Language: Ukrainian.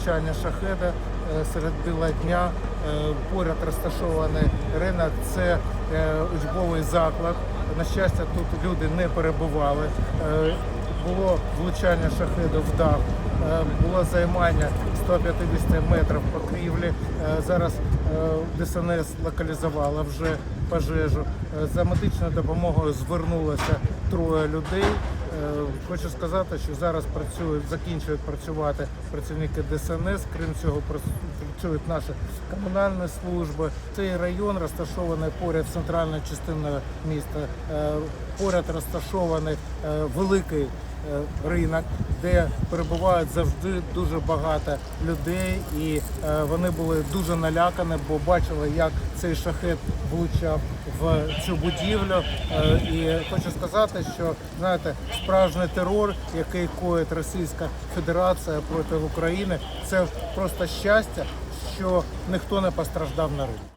влучання шахеда е, серед біла дня. Е, Поряд розташований ринок. Це е, учбовий заклад. На щастя, тут люди не перебували. Було влучання шахеду в дах. Було займання 150 метрів покрівлі. Зараз ДСНС локалізувала вже пожежу. За медичною допомогою звернулося троє людей. Хочу сказати, що зараз працюють, закінчують працювати працівники ДСНС. Крім цього, працюють наші комунальні служби. Цей район розташований поряд центральною частиною міста. Е, Поряд розташований е, великий ринок, де перебувають завжди дуже багато людей, і е, вони були дуже налякані, бо бачили, як цей шахет влучав в цю будівлю. Е, І хочу сказати, що знаєте, справжній терор, який коїть Російська Федерація проти України, це просто щастя, що ніхто не постраждав на ринку.